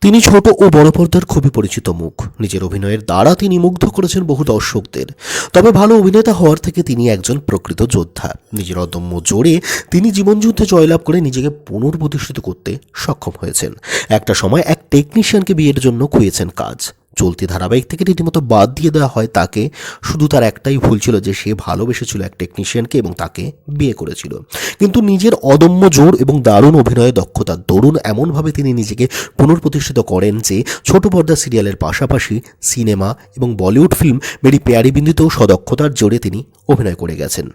তিনি ছোট ও বড় পর্দার খুবই পরিচিত মুখ। নিজের অভিনয়ের দ্বারা তিনি মুগ্ধ করেছেন বহু দর্শকদের। তবে ভালো অভিনেতা হওয়ার থেকে তিনি একজন প্রকৃত যোদ্ধা। নিজের অদম্য জোরে তিনি জীবনযুদ্ধে জয়লাভ করে নিজেকে পুনর্প্রতিষ্ঠিত করতে সক্ষম হয়েছেন। একটা সময় এক টেকনিশিয়ানকে বিয়ের জন্য খুঁয়েছেন কাজ। চলতি ধারাবাহিক থেকে রীতিমতো বাদ দিয়ে দেওয়া হয়, তাকে শুধু তার একটাই ভুল ছিল যে সে ভালোবেসেছিল এক টেকনিশিয়ানকে এবং তাকে বিয়ে করেছিল। কিন্তু নিজের অদম্য জোর এবং দারুণ অভিনয়ে দক্ষতার দরুন এমনভাবে তিনি নিজেকে পুনর্প্রতিষ্ঠিত করেন যে ছোট পর্দা সিরিয়ালের পাশাপাশি সিনেমা এবং বলিউড ফিল্ম মেরি পেয়ারি বিন্দুতেও সদক্ষতার জোরে তিনি অভিনয় করে গেছেন।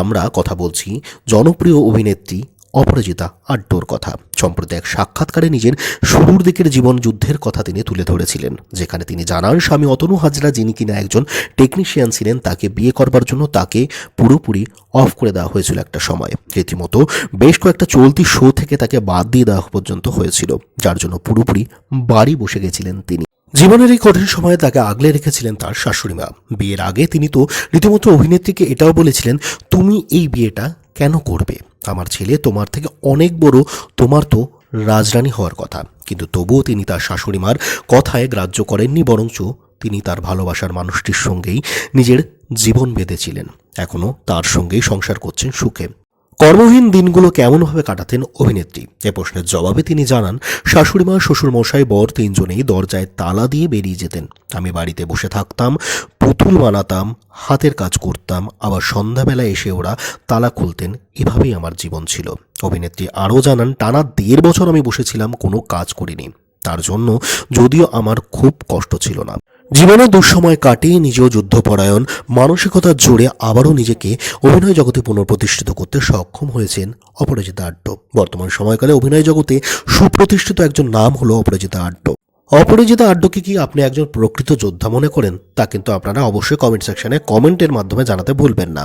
আমরা কথা বলছি জনপ্রিয় অভিনেত্রী অপরাজিতা আড্ডোর কথা। সম্প্রতি এক সাক্ষাৎকারে নিজের শুরুর দিকের জীবন যুদ্ধের কথা তিনি তুলে ধরেছিলেন, যেখানে তিনি জানান, স্বামী অতনু হাজরা যিনি কিনা একজন টেকনিশিয়ান ছিলেন, তাকে বিয়ে করবার জন্য তাকে পুরোপুরি অফ করে দেওয়া হয়েছিল একটা সময়। রীতিমতো বেশ কয়েকটা চলতি শো থেকে তাকে বাদ দিয়ে দেওয়া পর্যন্ত হয়েছিল, যার জন্য পুরোপুরি বাড়ি বসে গেছিলেন তিনি। জীবনের এই কঠিন সময়ে তাকে আগলে রেখেছিলেন তার শাশুড়ি মা। বিয়ের আগে তিনি তো রীতিমতো অভিনেত্রীকে এটাও বলেছিলেন, তুমি এই বিয়েটা কেন করবে? আমার ছেলে তোমার থেকে অনেক বড়, তোমার তো রাজরানী হওয়ার কথা। কিন্তু তবুও তিনি তার শাশুড়িমার কথায় গ্রাহ্য করেননি, বরঞ্চ তিনি তার ভালোবাসার মানুষটির সঙ্গেই নিজের জীবন বেঁধেছিলেন। এখনও তার সঙ্গেই সংসার করছেন সুখে। কর্মহীন দিনগুলো কেমনভাবে কাটাতেন অভিনেত্রী? এ প্রশ্নের জবাবে তিনি জানান, শাশুড়িমা, শ্বশুরমশাই বর তিনজনেই দরজায় তালা দিয়ে বেরিয়ে যেতেন। আমি বাড়িতে বসে থাকতাম, পুতুল বানাতাম, হাতের কাজ করতাম, আবার সন্ধ্যাবেলায় এসে ওরা তালা খুলতেন। এভাবেই আমার জীবন ছিল। অভিনেত্রী আরও জানান, টানা দেড় বছর আমি বসেছিলাম, কোনো কাজ করিনি। তার জন্য যদিও আমার খুব কষ্ট ছিল না। জীবনে দুঃসময় কাটিয়ে নিজেও যুদ্ধপরায়ণ, মানসিকতার জোরে আবারও নিজেকে অভিনয় জগতে পুনঃপ্রতিষ্ঠিত করতে সক্ষম হয়েছেন অপরাজিতা আড্ড বর্তমান সময়কালে অভিনয় জগতে সুপ্রতিষ্ঠিত একজন নাম হলো অপরাজিতা আড্ড অপরাজিতা আড্ডকে কি আপনি একজন প্রকৃত যোদ্ধা মনে করেন? তা কিন্তু আপনারা অবশ্যই কমেন্ট সেকশনে কমেন্টের মাধ্যমে জানাতে ভুলবেন না।